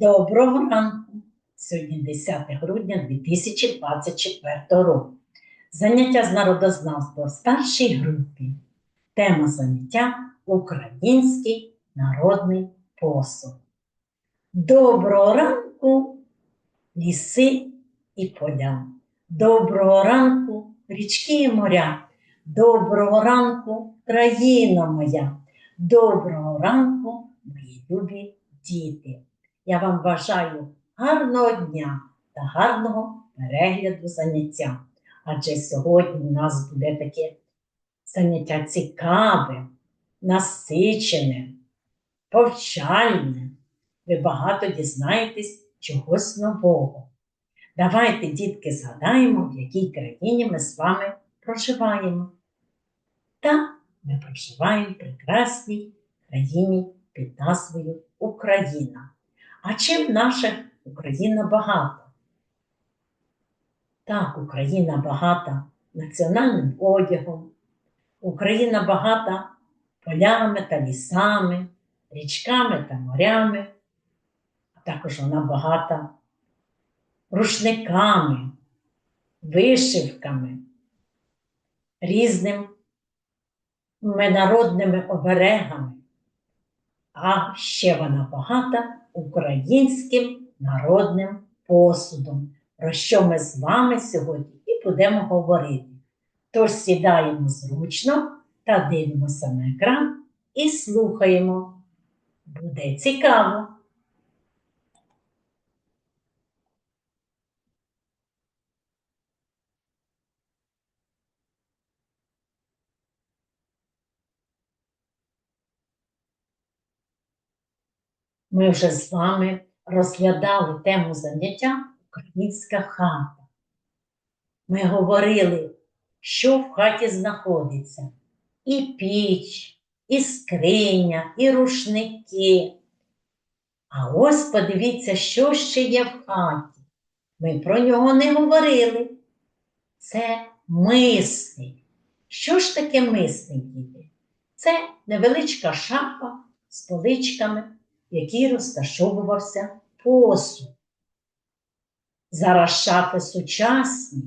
Доброго ранку! Сьогодні 10 грудня 2024 року. Заняття з народознавства в старшій групі. Тема заняття Український народний посуд. Доброго ранку, ліси і поля. Доброго ранку, річки і моря. Доброго ранку, країна моя. Доброго ранку, мої любі діти. Я вам бажаю гарного дня та гарного перегляду заняття. Адже сьогодні у нас буде таке заняття цікаве, насичене, повчальне. Ви багато дізнаєтесь чогось нового. Давайте, дітки, згадаємо, в якій країні ми з вами проживаємо. Та ми проживаємо в прекрасній країні під назвою Україна. А чим наша Україна багата? Так, Україна багата національним одягом, Україна багата полями та лісами, річками та морями, а також вона багата рушниками, вишивками, різними народними оберегами. А ще вона багата українським народним посудом, про що ми з вами сьогодні і будемо говорити. Тож сідаємо зручно та дивимося на екран і слухаємо. Буде цікаво! Ми вже з вами розглядали тему заняття Українська хата. Ми говорили, що в хаті знаходиться і піч, і скриня, і рушники. А ось подивіться, що ще є в хаті. Ми про нього не говорили. Це мисник. Що ж таке мисник, діти? Це невеличка шафа з поличками якій розташовувався посуд. Зараз шафи сучасні,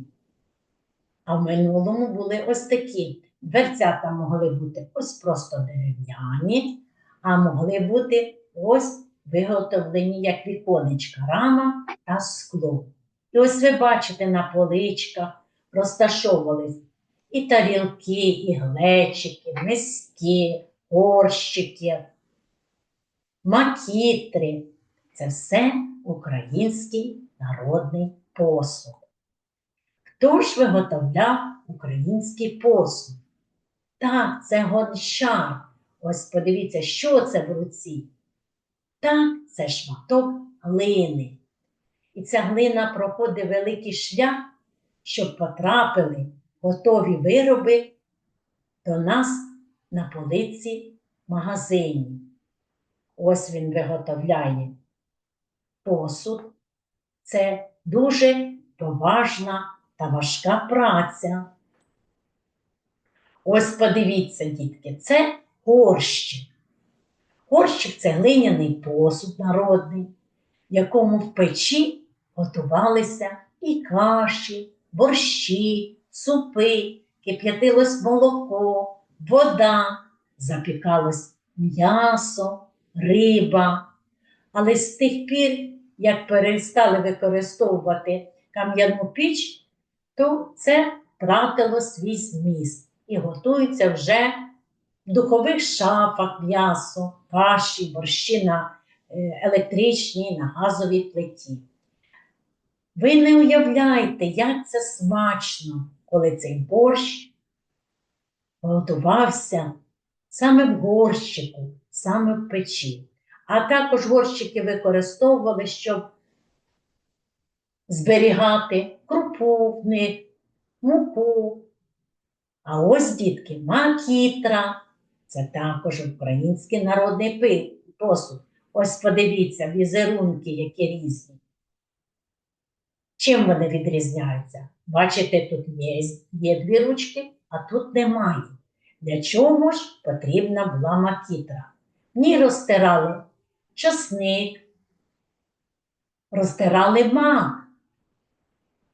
а в минулому були ось такі. Дверцята могли бути ось просто дерев'яні, а могли бути ось виготовлені як віконечка, рама та скло. І ось ви бачите на поличках розташовувались і тарілки, і глечики, миски, горщики макітри. Це все український народний посуд. Хто ж виготовляв український посуд? Так, це гончар. Ось подивіться, що це в руці. Так, це шматок глини. І ця глина проходить великий шлях, щоб потрапили готові вироби до нас на полиці магазинів. Ось він виготовляє посуд. Це дуже поважна та важка праця. Ось подивіться, дітки, це горщик. Горщик це глиняний посуд народний, в якому в печі готувалися і каші, борщі, супи, кип'ятилось молоко, вода, запікалось м'ясо риба. Але з тих пір, як перестали використовувати кам'яну піч, то це втратило свій зміст і готується вже в духових шафах м'ясо, каші, борщі на е, електричній, на газовій плиті. Ви не уявляєте, як це смачно, коли цей борщ готувався саме в горщику, саме в печі. А також горщики використовували, щоб зберігати крупу муку. А ось, дітки, макітра. Це також український народний посуд. Ось подивіться, візерунки, які різні. Чим вони відрізняються? Бачите, тут є, є дві ручки, а тут немає. Для чого ж потрібна була макітра? В ній розтирали часник, розтирали мак,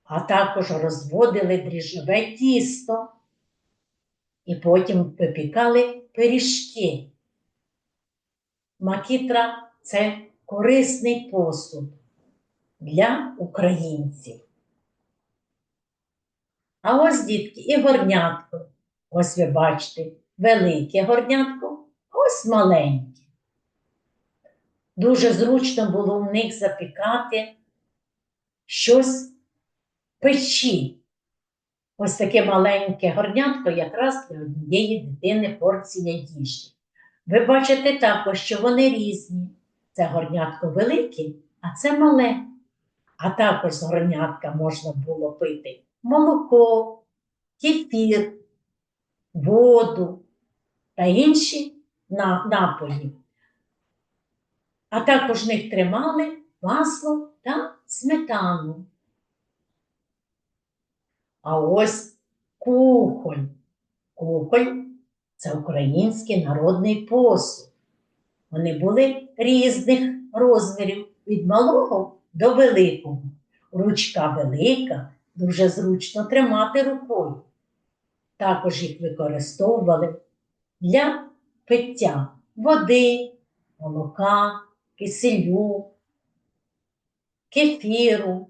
а також розводили дріжджове тісто і потім випікали пиріжки. Макітра це корисний посуд для українців. А ось, дітки, і горнятко. Ось ви бачите, велике горнятко, ось маленьке. Дуже зручно було в них запікати щось печі. Ось таке маленьке горнятко якраз для однієї дитини порція їжі. Ви бачите також, що вони різні. Це горнятко велике, а це мале. А також з горнятка можна було пити молоко, кефір, воду та інші на- напої. А також в них тримали масло та сметану. А ось кухоль. Кухоль це український народний посуд. Вони були різних розмірів від малого до великого. Ручка велика, дуже зручно тримати рукою. Також їх використовували для пиття води, молока, киселю, кефіру.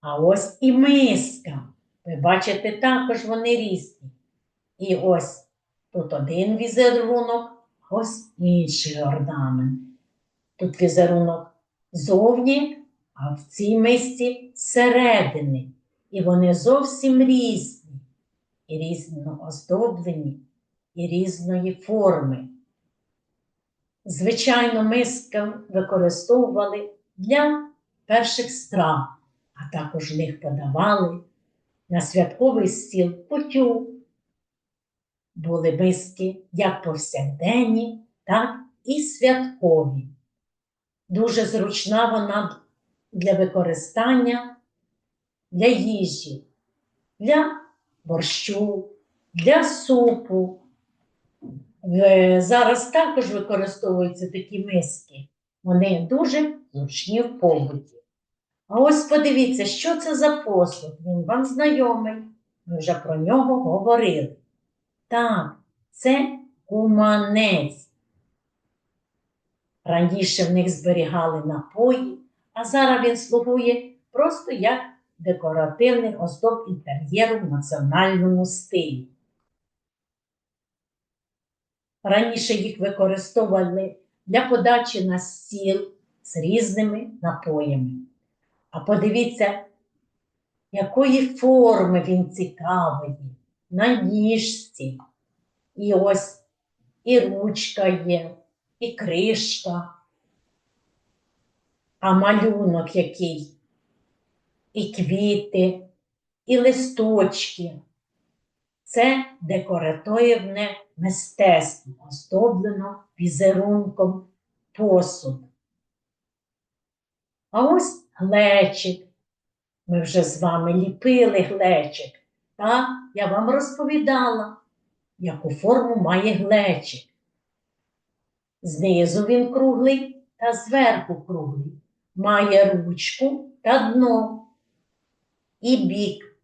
А ось і миска. Ви бачите, також вони різні. І ось тут один візерунок, ось інший орнамент. Тут візерунок зовні, а в цій мисці зсередини. І вони зовсім різні, і різно оздоблені, і різної форми. Звичайно, миска використовували для перших страв, а також них подавали на святковий стіл потю. Були миски як повсякденні, так і святкові. Дуже зручна вона для використання для їжі, для борщу, для супу. Зараз також використовуються такі миски. Вони дуже зручні в побуті. А ось подивіться, що це за посуд. Він вам знайомий. Ми вже про нього говорили. Так, це куманець. Раніше в них зберігали напої, а зараз він слугує просто як декоративний оздоб інтер'єру в національному стилі. Раніше їх використовували для подачі на стіл з різними напоями. А подивіться, якої форми він цікавий, на ніжці. І ось і ручка є, і кришка, а малюнок який, і квіти, і листочки. Це декоративне мистецтво, оздоблено візерунком посуд. А ось глечик. Ми вже з вами ліпили глечик. Та я вам розповідала, яку форму має глечик. Знизу він круглий та зверху круглий. Має ручку та дно і бік.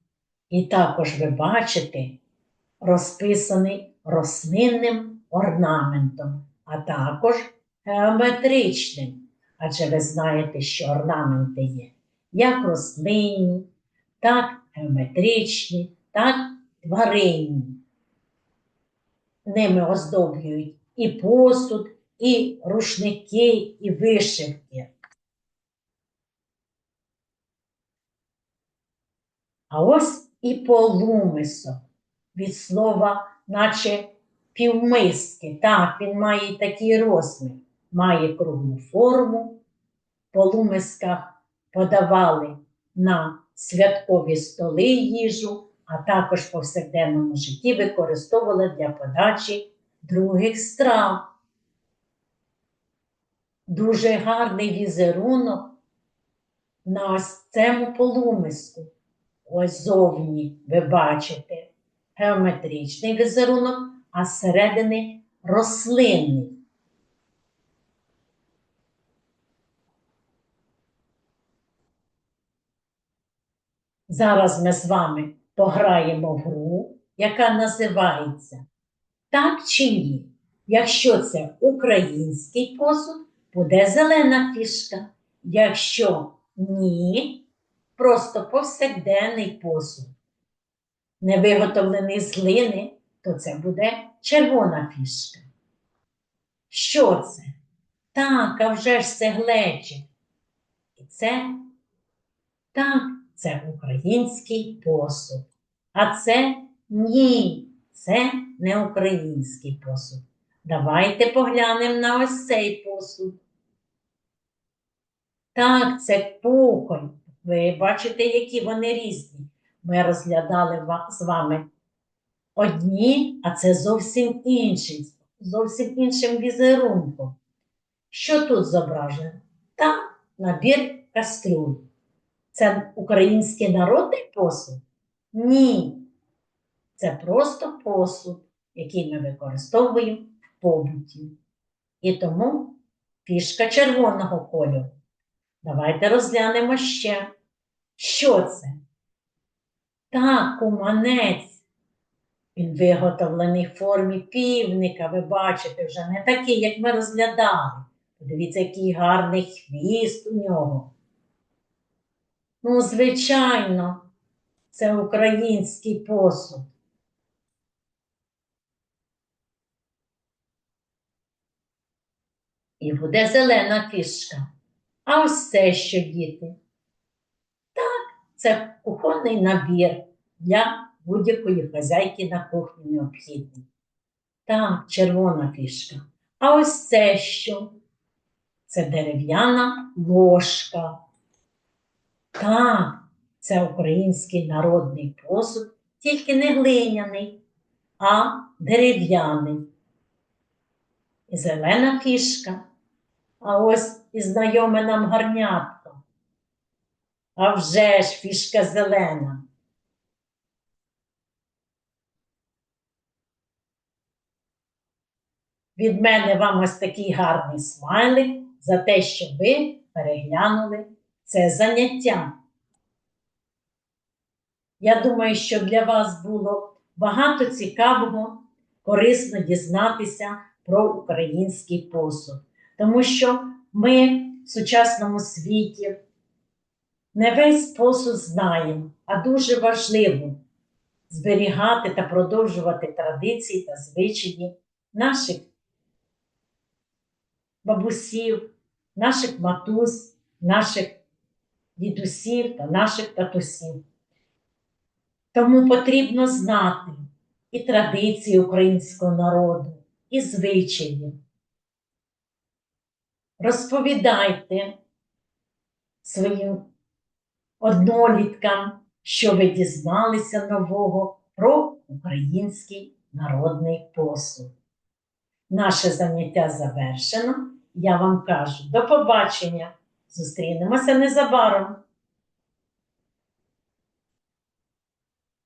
І також ви бачите, розписаний рослинним орнаментом, а також геометричним. Адже ви знаєте, що орнаменти є як рослинні, так геометричні, так тваринні. Ними оздоблюють і посуд, і рушники, і вишивки. А ось і полумисок від слова, наче півмиски. Так, він має такий розмір, має круглу форму. Полумисках подавали на святкові столи їжу, а також в повсякденному житті використовували для подачі других страв. Дуже гарний візерунок на ось цьому полумиску. Ось зовні ви бачите геометричний візерунок, а зсередини рослинний. Зараз ми з вами пограємо в гру, яка називається Так чи ні? Якщо це український посуд, буде зелена фішка. Якщо ні, просто повсякденний посуд. Не виготовлений з глини, то це буде червона фішка. Що це? Так, а вже ж це глечик. І це так, це український посуд. А це ні, це не український посуд. Давайте поглянемо на ось цей посуд. Так, це кухонь. Ви бачите, які вони різні. Ми розглядали з вами одні, а це зовсім інший, зовсім іншим візерунком. Що тут зображено? Так, набір кастрюль. Це український народний посуд? Ні. Це просто посуд, який ми використовуємо в побуті. І тому фішка червоного кольору. Давайте розглянемо ще. Що це? Так, куманець. Він виготовлений в формі півника, ви бачите, вже не такий, як ми розглядали. Подивіться, який гарний хвіст у нього. Ну, звичайно, це український посуд. І буде зелена фішка. А ось це що, діти? Так, це кухонний набір для будь-якої хазяйки на кухні необхідний. Так, червона фішка. А ось це що? Це дерев'яна ложка. Так, це український народний посуд, тільки не глиняний, а дерев'яний. Зелена фішка. А ось і знайоме нам гарнятко. А вже ж фішка зелена. Від мене вам ось такий гарний смайлик за те, що ви переглянули це заняття. Я думаю, що для вас було багато цікавого, корисно дізнатися про український посуд. Тому що ми в сучасному світі не весь посуд знаємо, а дуже важливо зберігати та продовжувати традиції та звичаї наших бабусів, наших матусь, наших дідусів та наших татусів. Тому потрібно знати і традиції українського народу, і звичаї. Розповідайте своїм одноліткам, що ви дізналися нового про український народний посуд. Наше заняття завершено. Я вам кажу до побачення. Зустрінемося незабаром.